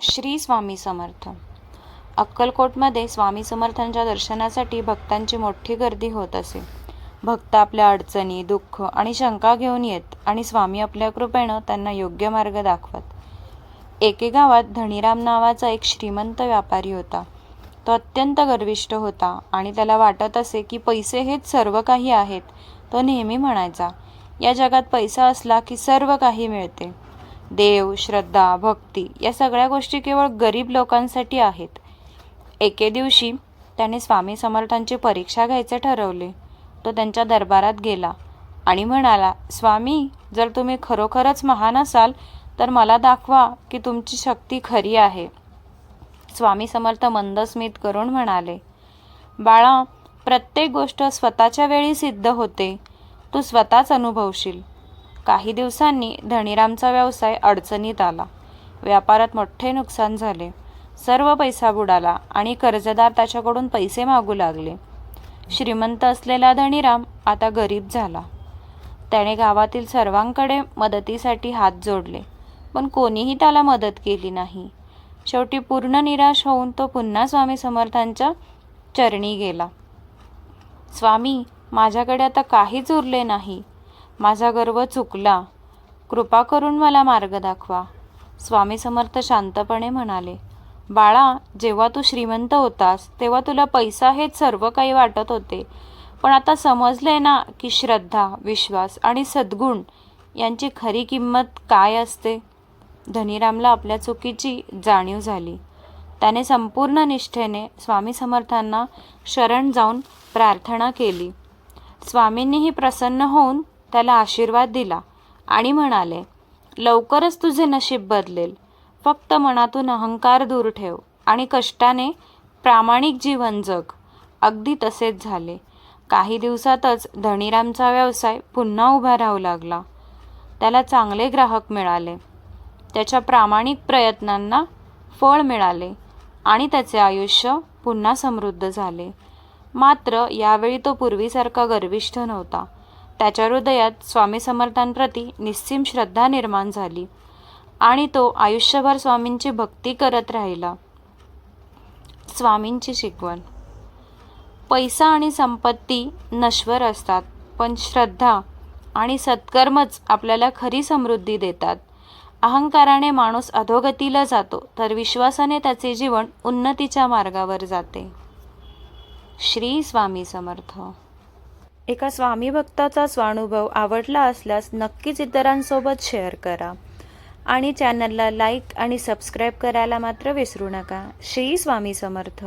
श्री स्वामी समर्थ. अक्कलकोटमध्ये स्वामी समर्थांच्या दर्शनासाठी भक्तांची मोठी गर्दी होत असे. भक्त आपल्या अडचणी दुःख आणि शंका घेऊन येत आणि स्वामी आपल्या कृपेनं त्यांना योग्य मार्ग दाखवत. एके गावात धनीराम नावाचा एक श्रीमंत व्यापारी होता. तो अत्यंत गर्विष्ट होता आणि त्याला वाटत असे की पैसे हेच सर्व काही आहेत. तो नेहमी म्हणायचा या जगात पैसा असला की सर्व काही मिळते. देव श्रद्धा भक्ती या सगळ्या गोष्टी केवळ गरीब लोकांसाठी आहेत. एके दिवशी त्याने स्वामी समर्थांची परीक्षा घ्यायचे ठरवले. तो त्यांच्या दरबारात गेला आणि म्हणाला स्वामी जर तुम्ही खरोखरच महान असाल तर मला दाखवा की तुमची शक्ती खरी आहे. स्वामी समर्थ मंद स्मित करून म्हणाले बाळा प्रत्येक गोष्ट स्वतःच्या वेळी सिद्ध होते. तू स्वतःच अनुभवशील. काही दिवसांनी धनीरामचा व्यवसाय अडचणीत आला. व्यापारात मोठे नुकसान झाले. सर्व पैसा बुडाला आणि कर्जदार त्याच्याकडून पैसे मागू लागले. श्रीमंत असलेला धनीराम आता गरीब झाला. त्याने गावातील सर्वांकडे मदतीसाठी हात जोडले पण कोणीही त्याला मदत केली नाही. शेवटी पूर्ण निराश होऊन तो पुन्हा स्वामी समर्थांच्या चरणी गेला. स्वामी माझ्याकडे आता काहीच उरले नाही. माझा गर्व चुकला. कृपा करून मला मार्ग दाखवा. स्वामी समर्थ शांतपणे म्हणाले बाळा जेव्हा तू श्रीमंत होतास तेव्हा तुला पैसा हेच सर्व काही वाटत होते. पण आता समजले ना की श्रद्धा विश्वास आणि सद्गुण यांची खरी किंमत काय असते? धनीरामला आपल्या चुकीची जाणीव झाली. त्याने संपूर्ण निष्ठेने स्वामी समर्थांना शरण जाऊन प्रार्थना केली. स्वामींनीही प्रसन्न होऊन त्याला आशीर्वाद दिला आणि म्हणाले लवकरच तुझे नशीब बदलेल. फक्त मनातून अहंकार दूर ठेव आणि कष्टाने प्रामाणिक जीवन जग. अगदी तसेच झाले. काही दिवसातच धनीरामचा व्यवसाय पुन्हा उभा राहू लागला. त्याला चांगले ग्राहक मिळाले. त्याच्या प्रामाणिक प्रयत्नांना फळ मिळाले आणि त्याचे आयुष्य पुन्हा समृद्ध झाले. मात्र यावेळी तो पूर्वीसारखा गर्विष्ठ नव्हता. त्याच्या हृदयात स्वामी समर्थांप्रती निस्सीम श्रद्धा निर्माण झाली आणि तो आयुष्यभर स्वामींची भक्ती करत राहिला. स्वामींची शिकवण. पैसा आणि संपत्ती नश्वर असतात पण श्रद्धा आणि सत्कर्मच आपल्याला खरी समृद्धी देतात. अहंकाराने माणूस अधोगतीला जातो तर विश्वासाने त्याचे जीवन उन्नतीच्या मार्गावर जाते. श्री स्वामी समर्थ. एका स्वामी भक्ताचा स्वानुभव आवडला असल्यास नक्कीच इतरांसोबत शेअर करा. आणि चॅनलला लाईक आणि सबस्क्राईब करायला मात्र विसरू नका. श्री स्वामी समर्थ.